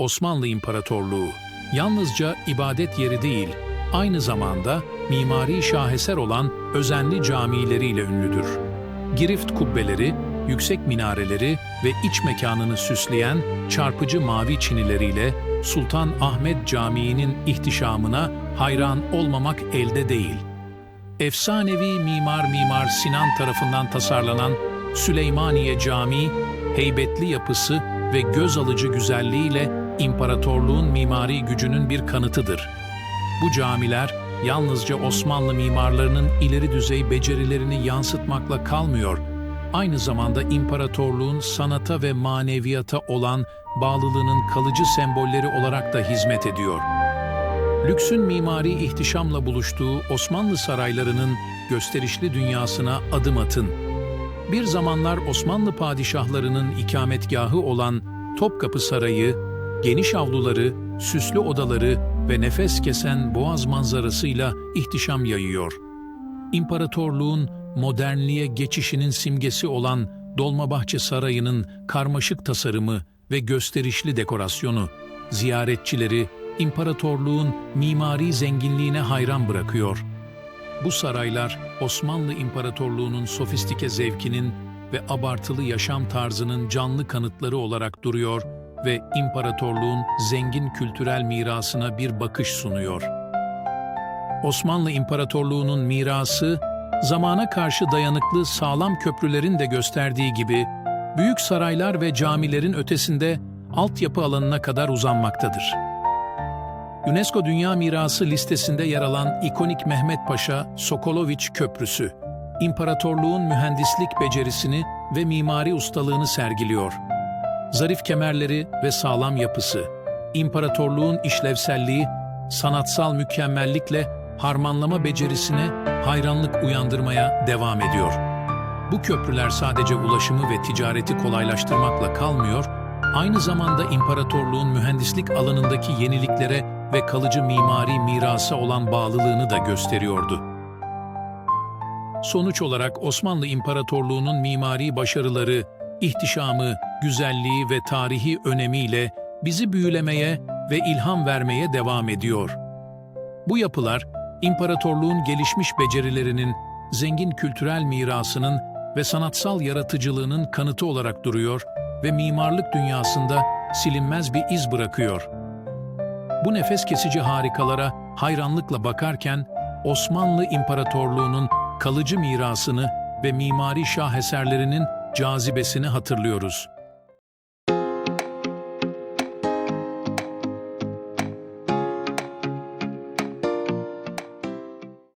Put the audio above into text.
Osmanlı İmparatorluğu yalnızca ibadet yeri değil, aynı zamanda mimari şaheser olan özenli camileriyle ünlüdür. Girift kubbeleri, yüksek minareleri ve iç mekanını süsleyen çarpıcı mavi çinileriyle Sultan Ahmet Camii'nin ihtişamına hayran olmamak elde değil. Efsanevi mimar Mimar Sinan tarafından tasarlanan Süleymaniye Camii, heybetli yapısı ve göz alıcı güzelliğiyle imparatorluğun mimari gücünün bir kanıtıdır. Bu camiler yalnızca Osmanlı mimarlarının ileri düzey becerilerini yansıtmakla kalmıyor, aynı zamanda imparatorluğun sanata ve maneviyata olan bağlılığının kalıcı sembolleri olarak da hizmet ediyor. Lüksün mimari ihtişamla buluştuğu Osmanlı saraylarının gösterişli dünyasına adım atın. Bir zamanlar Osmanlı padişahlarının ikametgahı olan Topkapı Sarayı, geniş avluları, süslü odaları ve nefes kesen boğaz manzarasıyla ihtişam yayıyor. İmparatorluğun modernliğe geçişinin simgesi olan Dolmabahçe Sarayı'nın karmaşık tasarımı ve gösterişli dekorasyonu, ziyaretçileri imparatorluğun mimari zenginliğine hayran bırakıyor. Bu saraylar Osmanlı İmparatorluğu'nun sofistike zevkinin ve abartılı yaşam tarzının canlı kanıtları olarak duruyor ve imparatorluğun zengin kültürel mirasına bir bakış sunuyor. Osmanlı İmparatorluğu'nun mirası, zamana karşı dayanıklı sağlam köprülerin de gösterdiği gibi, büyük saraylar ve camilerin ötesinde altyapı alanına kadar uzanmaktadır. UNESCO Dünya Mirası listesinde yer alan ikonik Mehmet Paşa Sokoloviç Köprüsü, imparatorluğun mühendislik becerisini ve mimari ustalığını sergiliyor. Zarif kemerleri ve sağlam yapısı, imparatorluğun işlevselliği, sanatsal mükemmellikle harmanlama becerisine hayranlık uyandırmaya devam ediyor. Bu köprüler sadece ulaşımı ve ticareti kolaylaştırmakla kalmıyor, aynı zamanda imparatorluğun mühendislik alanındaki yeniliklere ve kalıcı mimari mirasa olan bağlılığını da gösteriyordu. Sonuç olarak Osmanlı İmparatorluğu'nun mimari başarıları, ihtişamı, güzelliği ve tarihi önemiyle bizi büyülemeye ve ilham vermeye devam ediyor. Bu yapılar, imparatorluğun gelişmiş becerilerinin, zengin kültürel mirasının ve sanatsal yaratıcılığının kanıtı olarak duruyor ve mimarlık dünyasında silinmez bir iz bırakıyor. Bu nefes kesici harikalara hayranlıkla bakarken Osmanlı İmparatorluğu'nun kalıcı mirasını ve mimari şaheserlerinin cazibesini hatırlıyoruz.